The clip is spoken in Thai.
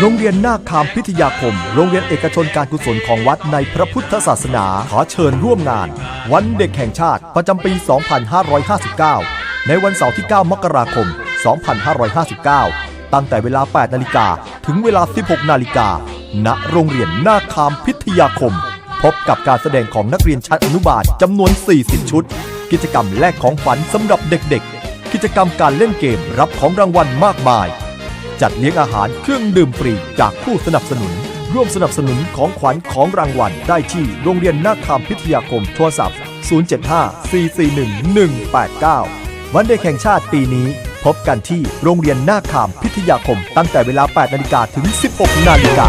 โรงเรียนนาคคามพิทยาคม โรงเรียนเอกชนการกุศลของวัดในพระพุทธศาสนา ขอเชิญร่วมงาน วันเด็กแห่งชาติประจำปี 2559 ในวันเสาร์ที่ 9 มกราคม 2559 ตั้งแต่เวลา 8 นาฬิกา ถึงเวลา 16 นาฬิกา ณ โรงเรียนนาคามพิทยาคม พบกับการแสดงของนักเรียนชั้นอนุบาลจำนวน 40 ชุด กิจกรรมแลกของขวัญสำหรับเด็กๆ กิจกรรมการเล่นเกมรับของรางวัลมากมาย จัดเลี้ยงอาหารเครื่องดื่มฟรีจากผู้สนับสนุน ร่วมสนับสนุนของขวัญของรางวัลได้ที่โรงเรียนนาคามพิทยาคมโทรศัพท์ 075-441-189 วันเด็กแห่งชาติปีนี้ พบกันที่โรงเรียนนาคามพิทยาคมตั้งแต่เวลา 8 นาฬิกาถึง 16 นาฬิกา